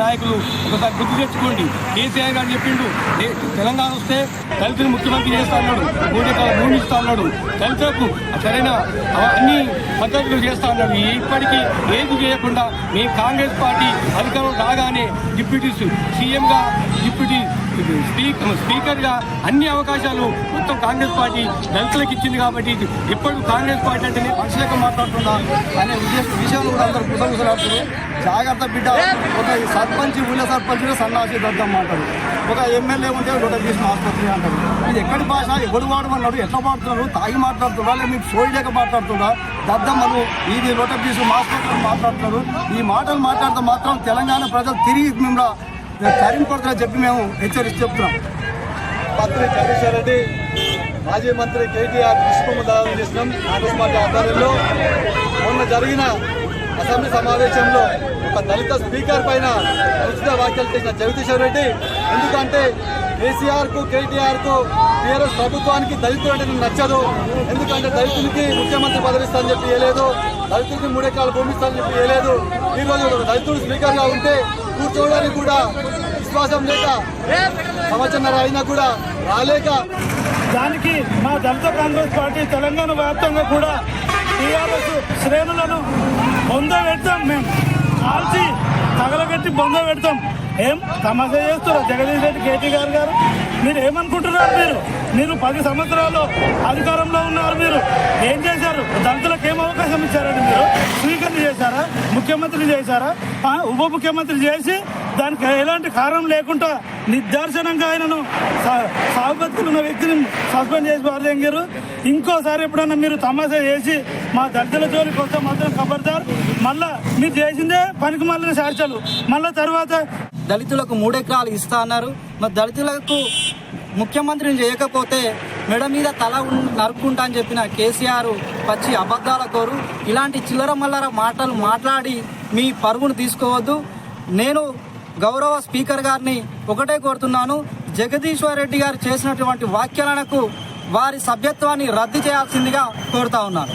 నాయకులు ఒకసారి గుర్తు తెచ్చుకోండి. కేసీఆర్ గారు చెప్పిండు తెలంగాణ వస్తే దళితులు ముఖ్యమంత్రి చేస్తా అన్నాడు మూడు ఎకరాల భూమి ఇస్తా అన్నాడు దళితులకు సరైన అన్ని పద్ధతులు చేస్తా అన్నాడు. ఇప్పటికీ ఏది చేయకుండా మేము కాంగ్రెస్ పార్టీ అధికారం రాగానే డిప్యూటీ సీఎంగా డిప్యూటీ స్పీకర్ స్పీకర్గా అన్ని అవకాశాలు మొత్తం కాంగ్రెస్ పార్టీ దళితులకు ఇచ్చింది కాబట్టి ఇప్పుడు కాంగ్రెస్ పార్టీ అంటేనే మనుషులకు మాట్లాడుతున్నా అనే ఉద్దేశం విషయాలు కూడా అందరూ కుసగుసలాడుతున్నారు జాగ్రత్త బిడ్డ ఒక సర్పంచ్ ఉన్న సర్పంచ్ సన్నాసి దద్దం అంటారు. ఒక ఎమ్మెల్యే ఉంటే రొట తీసిన ఆసుపత్రి అంటారు. ఇది ఎక్కడి భాష? ఎవడు వాడమన్నాడు? ఎట్లా వాడుతున్నారు? తాగి మాట్లాడుతున్నా లేదా మీకు సోయిలేక మాట్లాడుతున్నా దద్దమ్మలు ఇది రొట తీసు ఆసుపత్రులు మాట్లాడుతున్నారు. ఈ మాటలు మాట్లాడితే మాత్రం తెలంగాణ ప్రజలు తిరిగి మిమ్మల్ని తరిమి కొడతారని చెప్పి మేము హెచ్చరించి చెప్తున్నాం. మంత్రి జగదీశ్వర్ రెడ్డి మాజీ మంత్రి కేటీఆర్ పుష్పము దానం చేసినాం. కాంగ్రెస్ పార్టీ ఆధ్వర్యంలో మొన్న జరిగిన అసెంబ్లీ సమావేశంలో ఒక దళిత స్పీకర్ పైన అనుచిత వ్యాఖ్యలు చేసిన జగదీశ్వర్ రెడ్డి ఎందుకంటే కేసీఆర్కు కేటీఆర్కు టీఆర్ఎస్ ప్రభుత్వానికి దళితులు అంటే నచ్చదు. ఎందుకంటే దళితులకి ముఖ్యమంత్రి పదవిస్తానని చెప్పి వేయలేదు దళితులకి మూడెకరాలు భూమి ఇస్తానని చెప్పి వేయలేదు ఈరోజు దళితుడు స్పీకర్గా ఉంటే కూర్చోవడానికి కూడా విశ్వాసం లేక సంవత్సరం అయినా కూడా రాలేక. దానికి మా దళిత కాంగ్రెస్ పార్టీ తెలంగాణ వ్యాప్తంగా కూడా టీఆర్ఎస్ శ్రేణులను బొంద పెడతాం మేము కాల్చి తగలబెట్టి బొంద పెడతాం. ఏం సమస్య చేస్తారు జగదీష్ రెడ్డి కేటీ గారు గారు? మీరు ఏమనుకుంటున్నారు మీరు? మీరు పది సంవత్సరాలు అధికారంలో ఉన్నారు మీరు. ఏం చేశారు? దళితులకు ఏమవు అవకాశం ఇచ్చారండి మీరు స్వీకరణ చేశారా ముఖ్యమంత్రి చేశారా? ఉప ముఖ్యమంత్రి చేసి దానికి ఎలాంటి కారణం లేకుండా నిర్దార్శనంగా ఆయనను సా- ఉన్న వ్యక్తిని సస్పెండ్ చేసి పారదెంగారు ఇంకోసారి ఎప్పుడన్నా మీరు తమాషా చేసి మా దళితుల జోలికి వస్తే మాత్రం ఖబర్దార్ మళ్ళా మీరు చేసిందే పనికి మళ్ళీ సార్చలు మళ్ళా తర్వాత దళితులకు మూడెకరాలు ఇస్తా అన్నారు. మరి దళితులకు ముఖ్యమంత్రిని చేయకపోతే మెడ మీద తల నరుక్కుంటా అని చెప్పిన కేసీఆర్ పచ్చి అబద్ధాల కోరు. ఇలాంటి చిల్లర మల్లర మాటలు మాట్లాడి మీ పరుగును తీసుకోవద్దు. నేను గౌరవ స్పీకర్ గారిని ఒకటే కోరుతున్నాను. జగదీశ్వర్ రెడ్డి గారు చేసినటువంటి వ్యాఖ్యలకు వారి సభ్యత్వాన్ని రద్దు చేయాల్సిందిగా కోరుతా ఉన్నాను.